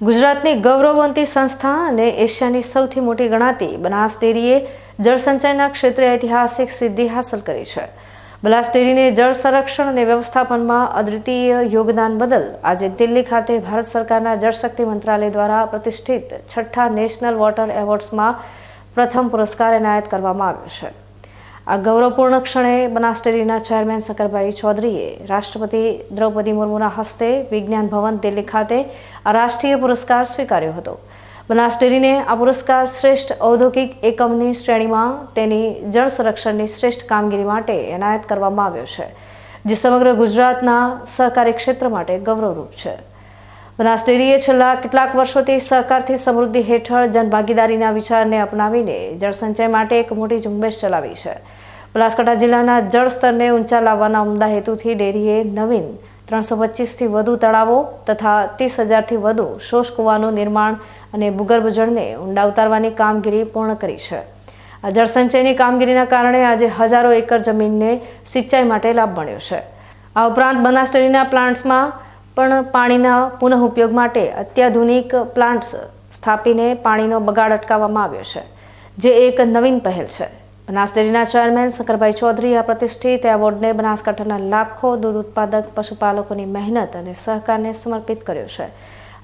ગુજરાતની ગૌરવવંતી સંસ્થા અને એશિયાની સૌથી મોટી ગણાતી બનાસ ડેરીએ જળસંચયના ક્ષેત્રે ઐતિહાસિક સિદ્ધિ હાંસલ કરી છે. બનાસ ડેરીને જળ સંરક્ષણ અને વ્યવસ્થાપનમાં અદ્વિતીય યોગદાન બદલ આજે દિલ્હી ખાતે ભારત સરકારના જળશક્તિ મંત્રાલય દ્વારા પ્રતિષ્ઠિત છઠ્ઠા નેશનલ વોટર એવોર્ડ્સમાં પ્રથમ પુરસ્કાર એનાયત કરવામાં આવ્યો છે. આ ગૌરવપૂર્ણ ક્ષણે બનાસ ડેરીના ચેરમેન શકરભાઈ ચૌધરીએ રાષ્ટ્રપતિ દ્રૌપદી મુર્મુના હસ્તે વિજ્ઞાન ભવન દિલ્હી ખાતે આ રાષ્ટ્રીય પુરસ્કાર સ્વીકાર્યો હતો. બનાસ આ પુરસ્કાર શ્રેષ્ઠ ઔદ્યોગિક એકમની શ્રેણીમાં તેની જળ સંરક્ષણની શ્રેષ્ઠ કામગીરી માટે એનાયત કરવામાં આવ્યો છે, જે સમગ્ર ગુજરાતના સહકારી ક્ષેત્ર માટે ગૌરવરૂપ છે. બનાસ ડેરીએ છેલ્લા કેટલાક વર્ષોથી સહકારથી સમૃદ્ધિ હેઠળ જનભાગીદારીના વિચારને અપનાવીને જળસંચય માટે એક મોટી ઝુંબેશ ચલાવી છે. બનાસકાંઠા જિલ્લાના જળ સ્તરને ઊંચા લાવવાના ઉમદા હેતુથી ડેરીએ નવીન ત્રણસો પચીસથી વધુ તળાવો તથા ત્રીસ હજારથી વધુ શોષ કૂવાનું નિર્માણ અને ભૂગર્ભ જળને ઊંડા ઉતારવાની કામગીરી પૂર્ણ કરી છે. આ જળસંચયની કામગીરીના કારણે આજે હજારો એકર જમીનને સિંચાઈ માટે લાભ મળ્યો છે. આ ઉપરાંત બનાસ ડેરીના પ્લાન્ટ્સમાં પણ પાણીના પુનઃ ઉપયોગ માટે અત્યાધુનિક પ્લાન્ટ્સ સ્થાપીને પાણીનો બગાડ અટકાવવામાં આવ્યો છે, જે એક નવીન પહેલ છે. બનાસ ડેરીના ચેરમેન શંકરભાઈ ચૌધરી આ પ્રતિષ્ઠિત એવોર્ડને બનાસકાંઠાના લાખો દૂધ ઉત્પાદક, પશુપાલકોની મહેનત અને સહકારને સમર્પિત કર્યો છે.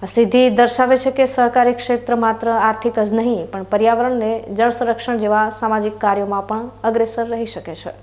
આ સિદ્ધિ દર્શાવે છે કે સહકારી ક્ષેત્ર માત્ર આર્થિક જ નહીં, પણ પર્યાવરણને જળ સંરક્ષણ જેવા સામાજિક કાર્યોમાં પણ અગ્રેસર રહી શકે છે.